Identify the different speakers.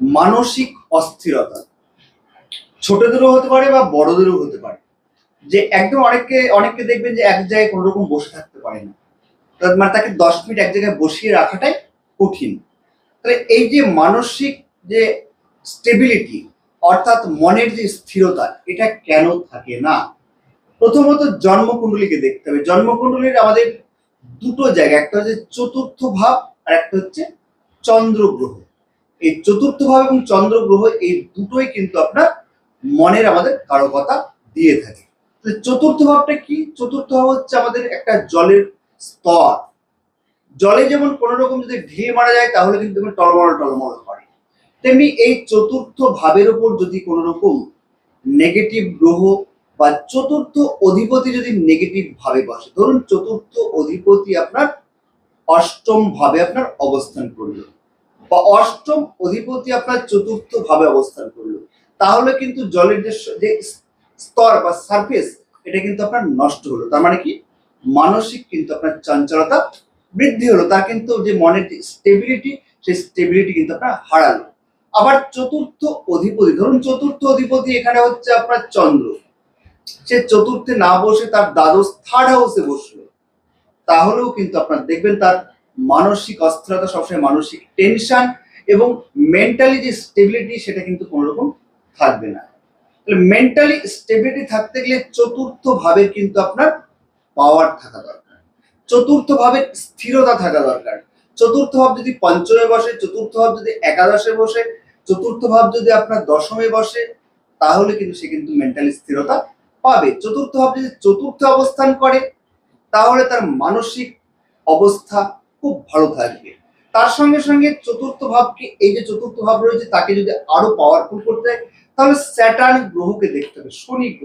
Speaker 1: মানসিক অস্থিরতা। ছোটদেরও হতে পারে বা বড়দেরও হতে পারে। যে একদম অনেককে অনেককে দেখবেন যে এক জায়গায় কোনো রকম বসে থাকতে পারে না। মানে তাকে দশ মিনিট এক জায়গায় বসিয়ে রাখাটাই কঠিন। তাহলে এই যে মানসিক যে স্টেবিলিটি অর্থাৎ মনের যে স্থিরতা, এটা কেন থাকে না? প্রথমত জন্মকুণ্ডলীকে দেখতে হবে। জন্মকুণ্ডলীর আমাদের দুটো জায়গা, একটা হচ্ছে চতুর্থ ভাব আর একটা হচ্ছে চন্দ্রগ্রহ। এই চতুর্থ ভাব এবং চন্দ্রগ্রহ এই দুটোই কিন্তু আপনার মনের আমাদের কারকতা দিয়ে থাকে। চতুর্থ ভাবটা কি? চতুর্থ ভাব হচ্ছে আমাদের একটা জলের স্তর। জলে যেমন কোনো রকম যদি ঢিল মারা যায়, তাহলে কিন্তু টলমল টলমল করে তেমনি এই চতুর্থ ভাবের উপর যদি কোনো রকম নেগেটিভ গ্রহ বা চতুর্থ অধিপতি যদি নেগেটিভ ভাবে বসে, ধরুন চতুর্থ অধিপতি আপনার অষ্টম ভাবে আপনার অবস্থান করল। বা অষ্টম অধিপতি আপনার চতুর্থ ভাবে অবস্থান করল। তাহলে কিন্তু জলের যে স্তর বা সারফেস এটা কিন্তু আপনার নষ্ট হলো। তার মানে কি? মানসিক কিন্তু আপনার চঞ্চলতা বৃদ্ধি হলো। তার কিন্তু যে মনের স্টেবিলিটি সেই স্টেবিলিটি কিন্তু আপনার হারালো। আবার চতুর্থ অধিপতি, ধরুন চতুর্থ অধিপতি এখানে হচ্ছে আপনার চন্দ্র। সে চতুর্থে না বসে তার দ্বাদশ থার্ড হাউসে বসল। তাহলেও কিন্তু আপনার, দেখবেন তার মানসিক অস্থিরতা সবসময় মানসিক টেনশন এবং মেন্টালি যে স্টেবিলিটি সেটা কিন্তু কোনো রকম থাকবে না। তাহলে মেন্টালি স্টেবিলিটি থাকতে গেলে চতুর্থ ভাবের কিন্তু আপনার পাওয়ার থাকা দরকার। চতুর্থ ভাবের স্থিরতা থাকা দরকার। চতুর্থ ভাব যদি পঞ্চমে বসে চতুর্থ ভাব যদি একাদশে বসে চতুর্থ ভাব যদি আপনার দশমে বসে, তাহলে কিন্তু সে কিন্তু মেন্টালি স্থিরতা পাবে। চতুর্থ ভাব যদি চতুর্থ অবস্থান করে, তাহলে তার মানসিক অবস্থা খুব ভালো থাকবে। তার সঙ্গে সঙ্গে চতুর্থ ভাবকে এই যে চতুর্থ ভাব রয়েছে, তাকে যদি আরও পাওয়ারফুল করতে হয়, তাহলে স্যাটার্ন গ্রহকে দেখতে হবে, শনি গ্রহ।